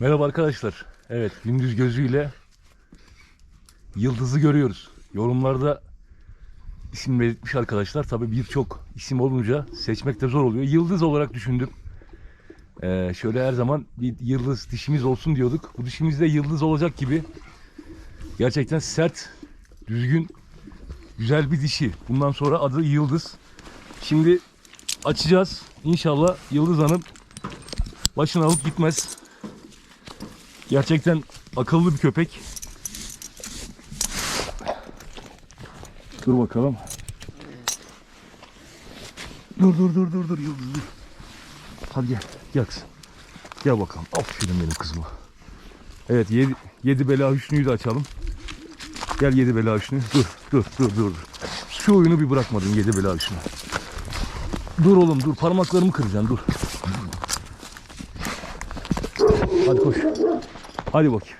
Merhaba arkadaşlar. Evet gündüz gözüyle yıldızı görüyoruz. Yorumlarda isim belirtmiş arkadaşlar. Tabi birçok isim olunca seçmek de zor oluyor. Yıldız olarak düşündüm. Ee, şöyle her zaman bir yıldız dişimiz olsun diyorduk. Bu dişimizde yıldız olacak gibi. Gerçekten sert, düzgün, güzel bir dişi. Bundan sonra adı Yıldız. Şimdi açacağız. İnşallah Yıldız Hanım başını alıp gitmez. Gerçekten akıllı bir köpek. Dur bakalım. Dur dur dur dur dur Yıldız dur. Hadi gel. Gel kızım. Gel bakalım. Aferin benim kızıma. Evet yedi, yedi bela hüsnüyü de açalım. Gel yedi bela hüsnü. Dur dur dur dur. Şu oyunu bir bırakmadın yedi bela hüsnü. Dur oğlum dur parmaklarımı kıracaksın dur. Hadi koş. Hadi bakayım.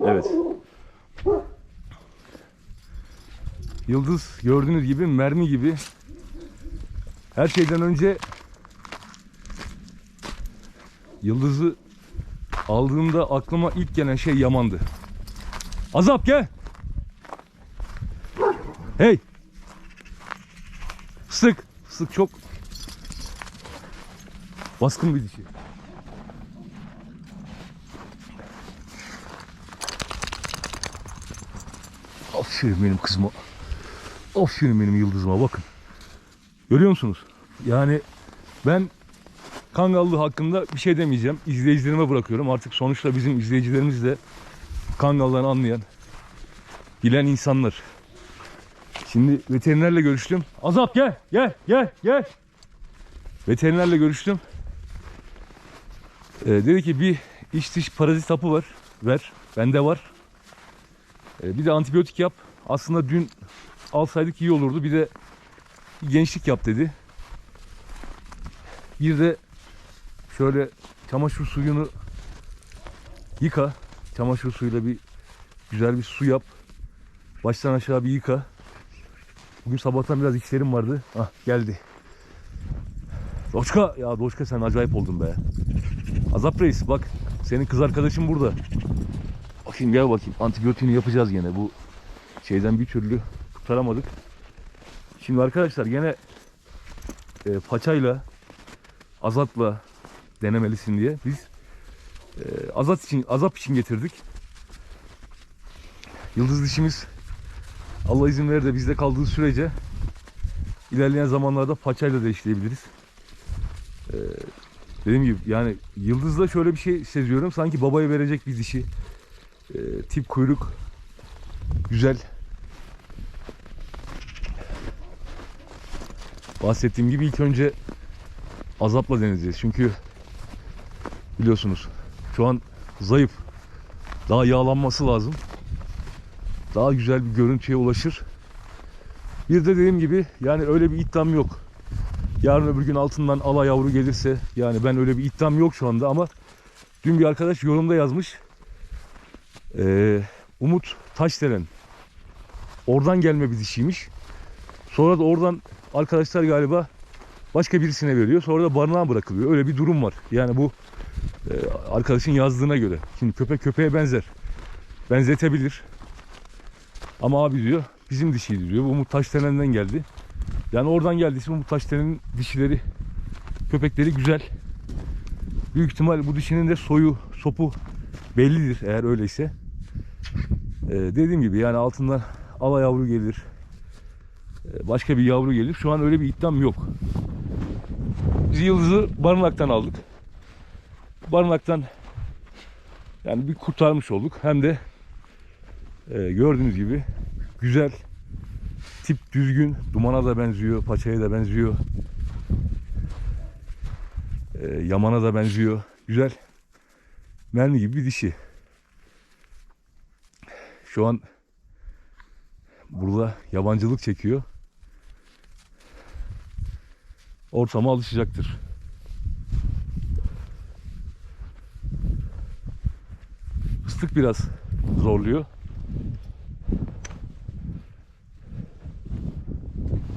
Evet. Yıldız gördüğünüz gibi mermi gibi. Her şeyden önce Yıldız'ı aldığımda aklıma ilk gelen şey Yaman'dı. Azap gel. Hey. Sık. Sık çok baskın bir dişi. Aferin benim kızıma. Aferin benim yıldızıma bakın. Görüyor musunuz? Yani ben Kangallı hakkında bir şey demeyeceğim. İzleyicilerime bırakıyorum. Artık sonuçta bizim izleyicilerimiz de Kangal'dan anlayan, bilen insanlar. Şimdi veterinerle görüştüm. Azap gel, gel, gel, gel. Veterinerle görüştüm. Ee, dedi ki bir iç dış parazit hapı var. Ver. Bende var. Ee, bir de antibiyotik yap. Aslında dün alsaydık iyi olurdu. Bir de gençlik yap dedi. Bir de şöyle çamaşır suyunu yıka. Çamaşır suyuyla bir güzel bir su yap. Baştan aşağı bir yıka. Bugün sabahtan biraz işlerim vardı. Ah geldi. Doşka ya Doşka sen acayip oldun be. Azap Reis bak senin kız arkadaşın burada. Bakayım gel bakayım antibiyotiğini yapacağız gene bu şeyden bir türlü kurtaramadık. Şimdi arkadaşlar gene e, paçayla azatla denemelisin diye biz e, azat için azap için getirdik. Yıldız dişimiz Allah izin verir de bizde kaldığı sürece ilerleyen zamanlarda paçayla da işleyebiliriz. Ee, dediğim gibi yani Yıldız'da şöyle bir şey seziyorum. Sanki babaya verecek bir dişi. Ee, tip kuyruk. Güzel. Bahsettiğim gibi ilk önce azapla deneyeceğiz. Çünkü biliyorsunuz şu an zayıf. Daha yağlanması lazım daha güzel bir görüntüye ulaşır. Bir de dediğim gibi yani öyle bir iddiam yok. Yarın öbür gün altından ala yavru gelirse yani ben öyle bir iddiam yok şu anda ama dün bir arkadaş yorumda yazmış. Ee, Umut Taşdelen oradan gelme bir dişiymiş. Sonra da oradan arkadaşlar galiba başka birisine veriyor. Sonra da barınağa bırakılıyor. Öyle bir durum var. Yani bu e, arkadaşın yazdığına göre. Şimdi köpek köpeğe benzer. Benzetebilir. Ama abi diyor bizim dişiydi diyor. Bu Umut Taşdelen'den geldi. Yani oradan geldiyse Umut Taşdelen'in dişileri, köpekleri güzel. Büyük ihtimal bu dişinin de soyu, sopu bellidir eğer öyleyse. Ee, dediğim gibi yani altından ala yavru gelir. Ee, başka bir yavru gelir. Şu an öyle bir iddiam yok. Biz Yıldız'ı barınaktan aldık. Barınaktan yani bir kurtarmış olduk. Hem de ee, gördüğünüz gibi güzel tip düzgün dumana da benziyor paçaya da benziyor ee, yamana da benziyor güzel mermi gibi bir dişi şu an burada yabancılık çekiyor ortama alışacaktır fıstık biraz zorluyor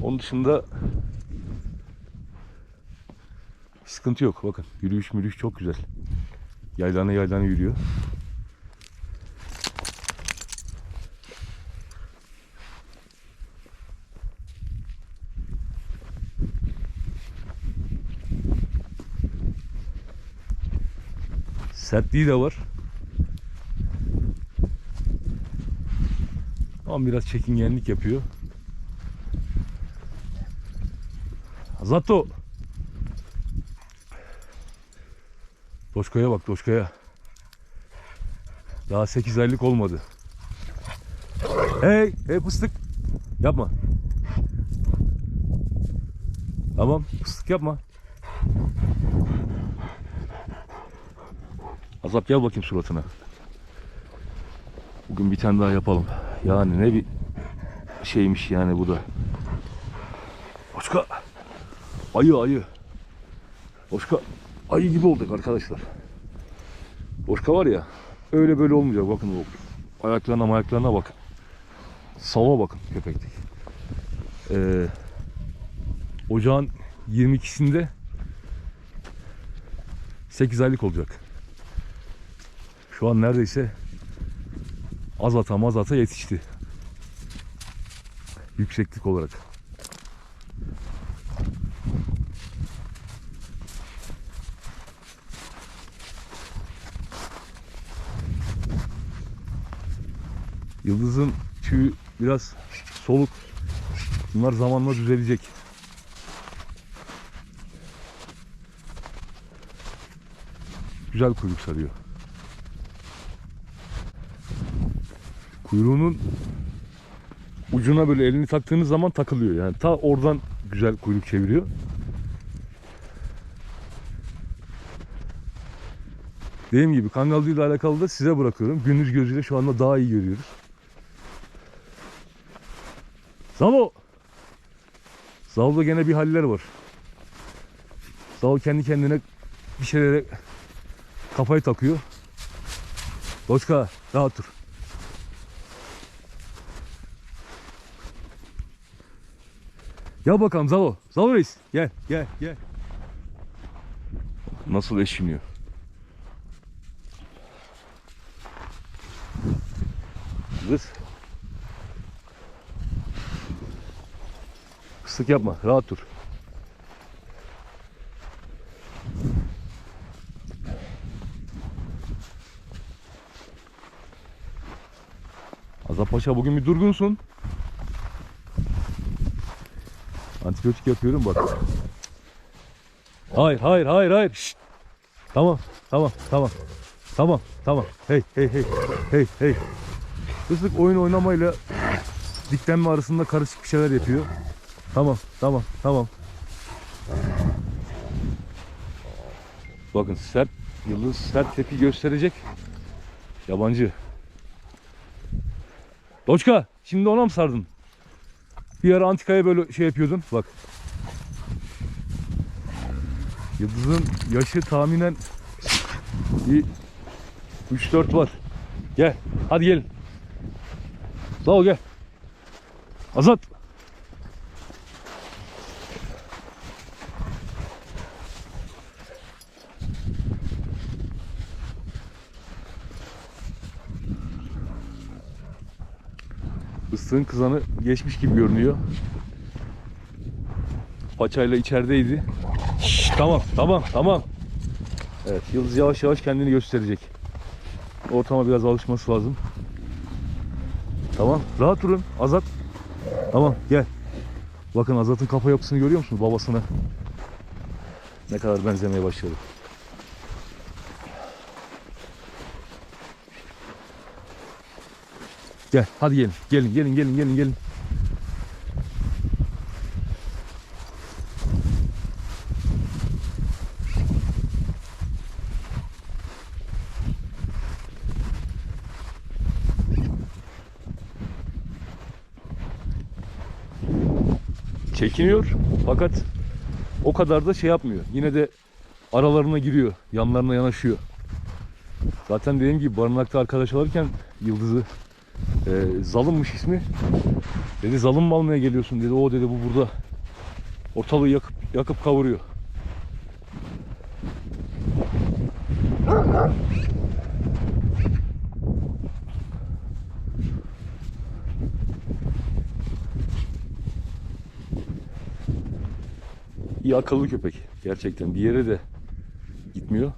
Onun dışında sıkıntı yok. Bakın yürüyüş mürüyüş çok güzel. Yaylana yaylana yürüyor. Sertliği de var. Ama biraz çekingenlik yapıyor. Zato. Doşkaya bak Doşkaya. Daha 8 aylık olmadı. Hey, hey fıstık. Yapma. Tamam, fıstık yapma. Azap gel bakayım suratına. Bugün bir tane daha yapalım. Yani ne bir şeymiş yani bu da. Başka. Ayı ayı. Başka ayı gibi olduk arkadaşlar. Boşka var ya öyle böyle olmayacak bakın o ayaklarına ayaklarına bakın. Sava bakın köpeklik. Ee, ocağın 22'sinde 8 aylık olacak. Şu an neredeyse azata mazata yetişti. Yükseklik olarak. Yıldızın tüyü biraz soluk. Bunlar zamanla düzelecek. Güzel kuyruk sarıyor. Kuyruğunun ucuna böyle elini taktığınız zaman takılıyor. Yani ta oradan güzel kuyruk çeviriyor. Dediğim gibi kangal ile alakalı da size bırakıyorum. Gündüz gözüyle şu anda daha iyi görüyoruz. Zalo! Zalo'da gene bir haller var. Zalo kendi kendine bir şeylere kafayı takıyor. Doçka rahat dur. Gel bakalım Zalo. Zalo reis. Gel gel gel. Nasıl eşiniyor? Kız. Fıstık yapma. Rahat dur. Azap Paşa bugün bir durgunsun. Antibiyotik yapıyorum bak. Hayır hayır hayır hayır. Şşt. Tamam tamam tamam. Tamam tamam. Hey hey hey. Hey hey. Fıstık oyun oynamayla diklenme arasında karışık bir şeyler yapıyor. Tamam tamam tamam. Bakın sert yıldız sert tepki gösterecek. Yabancı. Doçka şimdi ona mı sardın? Bir ara antikaya böyle şey yapıyordun. Bak. Yıldızın yaşı tahminen bir 3-4 var. Gel. Hadi gelin. Sağ ol gel. Azat. Fıstığın kızanı geçmiş gibi görünüyor. Paçayla içerideydi. Şşş, tamam, tamam, tamam. Evet, Yıldız yavaş yavaş kendini gösterecek. Ortama biraz alışması lazım. Tamam, rahat durun. Azat. Tamam, gel. Bakın Azat'ın kafa yapısını görüyor musunuz? Babasına. Ne kadar benzemeye başladı. Gel, hadi gelin. Gelin, gelin, gelin, gelin, gelin. Çekiniyor fakat o kadar da şey yapmıyor. Yine de aralarına giriyor, yanlarına yanaşıyor. Zaten dediğim gibi barınakta arkadaş alırken Yıldız'ı e, Zalımmış ismi. Dedi zalım mı almaya geliyorsun dedi. O dedi bu burada ortalığı yakıp yakıp kavuruyor. İyi akıllı köpek. Gerçekten bir yere de gitmiyor.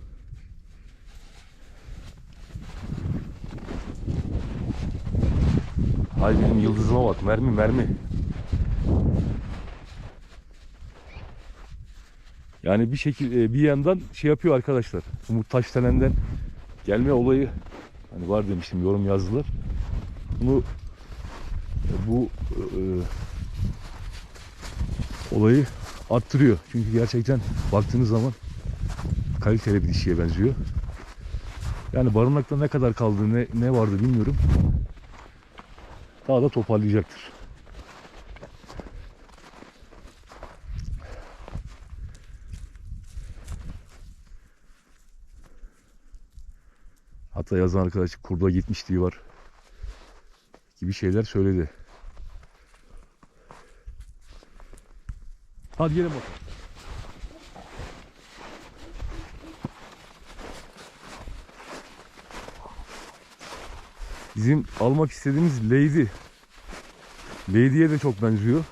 Hay benim yıldızıma bak. Mermi mermi. Yani bir şekil e, bir yandan şey yapıyor arkadaşlar. Umut Taşdelen'den gelme olayı hani var demiştim yorum yazdılar. Bunu e, bu e, olayı arttırıyor. Çünkü gerçekten baktığınız zaman kaliteli bir dişiye benziyor. Yani barınakta ne kadar kaldı, ne, ne vardı bilmiyorum. Daha da toparlayacaktır. Hatta yazan arkadaş kurda gitmişliği var. Gibi şeyler söyledi. Hadi gelin bakalım. Bizim almak istediğimiz Lady. Lady'ye de çok benziyor.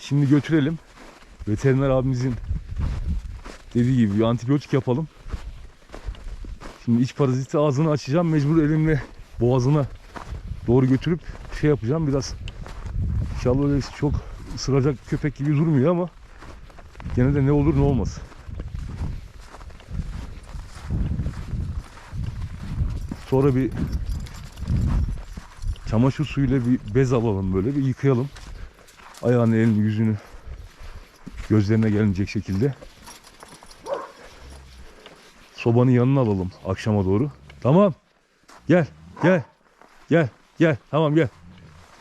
Şimdi götürelim. Veteriner abimizin dediği gibi bir antibiyotik yapalım. Şimdi iç paraziti ağzını açacağım. Mecbur elimle boğazına doğru götürüp şey yapacağım. Biraz inşallah öyle çok ısıracak köpek gibi durmuyor ama gene de ne olur ne olmaz. Sonra bir çamaşır suyuyla bir bez alalım böyle bir yıkayalım. Ayağını, elini, yüzünü gözlerine gelmeyecek şekilde. Sobanın yanına alalım akşama doğru. Tamam. Gel, gel. Gel, gel. Tamam gel.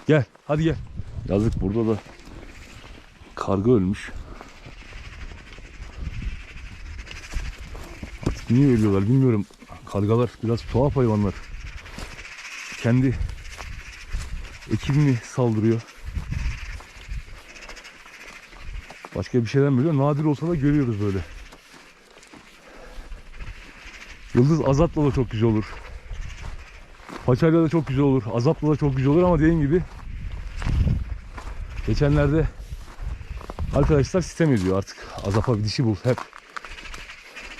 Gel, hadi gel. Yazık burada da karga ölmüş. Artık niye ölüyorlar bilmiyorum. Kargalar biraz tuhaf hayvanlar. Kendi ekibini saldırıyor. Başka bir şeyden böyle nadir olsa da görüyoruz böyle. Yıldız azapla da çok güzel olur. Paçayla da çok güzel olur. Azapla da çok güzel olur ama dediğim gibi geçenlerde arkadaşlar sistem ediyor artık. Azapa bir dişi bul. Hep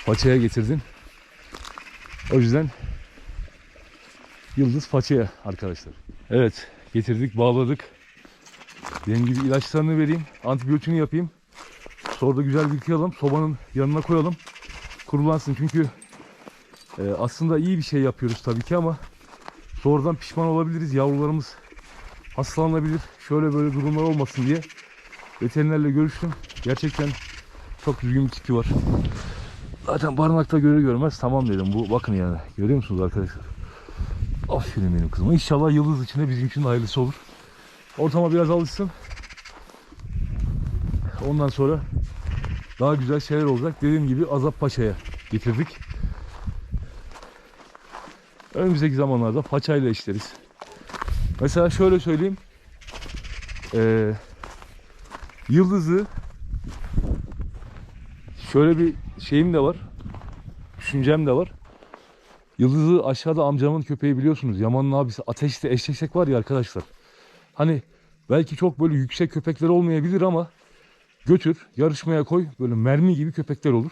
paçaya getirdin. O yüzden Yıldız paçaya arkadaşlar. Evet getirdik bağladık. Dediğim gibi ilaçlarını vereyim. Antibiyotiğini yapayım. Sonra da güzel yıkayalım. Sobanın yanına koyalım. Kurulansın çünkü e, aslında iyi bir şey yapıyoruz tabii ki ama sonradan pişman olabiliriz. Yavrularımız hastalanabilir. Şöyle böyle durumlar olmasın diye veterinerle görüştüm. Gerçekten çok düzgün bir tipi var. Zaten barınakta görür görmez tamam dedim. Bu bakın yani. Görüyor musunuz arkadaşlar? Aferin benim kızıma. İnşallah yıldız içinde bizim için hayırlısı olur. Ortama biraz alışsın. Ondan sonra daha güzel şeyler olacak. Dediğim gibi Azap Paşa'ya getirdik. Önümüzdeki zamanlarda paçayla işleriz. Mesela şöyle söyleyeyim. Ee, yıldızı şöyle bir şeyim de var. Düşüncem de var. Yıldızı aşağıda amcamın köpeği biliyorsunuz. Yaman'ın abisi ateşte eşleşek var ya arkadaşlar. Hani belki çok böyle yüksek köpekler olmayabilir ama götür yarışmaya koy. Böyle mermi gibi köpekler olur.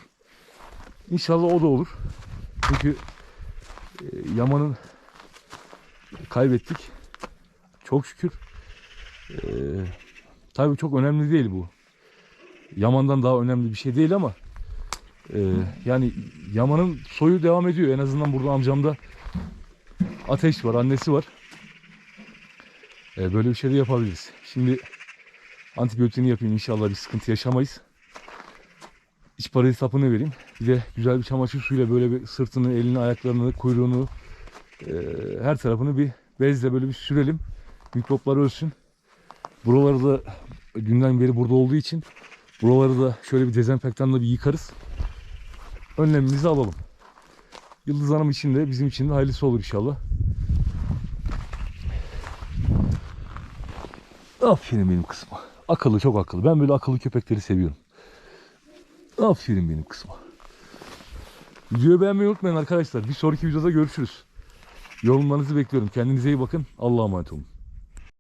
İnşallah o da olur. Çünkü e, Yaman'ın kaybettik. Çok şükür. E, tabii çok önemli değil bu. Yaman'dan daha önemli bir şey değil ama e, yani Yaman'ın soyu devam ediyor. En azından burada amcamda ateş var, annesi var. E, böyle bir şey de yapabiliriz. Şimdi antibiyotiğini yapayım inşallah bir sıkıntı yaşamayız. İç parazit sapını vereyim. Bir de güzel bir çamaşır suyuyla böyle bir sırtını, elini, ayaklarını, kuyruğunu e, her tarafını bir bezle böyle bir sürelim. Mikroplar ölsün. Buraları da günden beri burada olduğu için buraları da şöyle bir dezenfektanla bir yıkarız. Önlemimizi alalım. Yıldız Hanım için de bizim için de hayırlısı olur inşallah. Aferin benim kızıma. Akıllı çok akıllı. Ben böyle akıllı köpekleri seviyorum. Aferin benim kızıma. Videoyu beğenmeyi unutmayın arkadaşlar. Bir sonraki videoda görüşürüz. Yorumlarınızı bekliyorum. Kendinize iyi bakın. Allah'a emanet olun.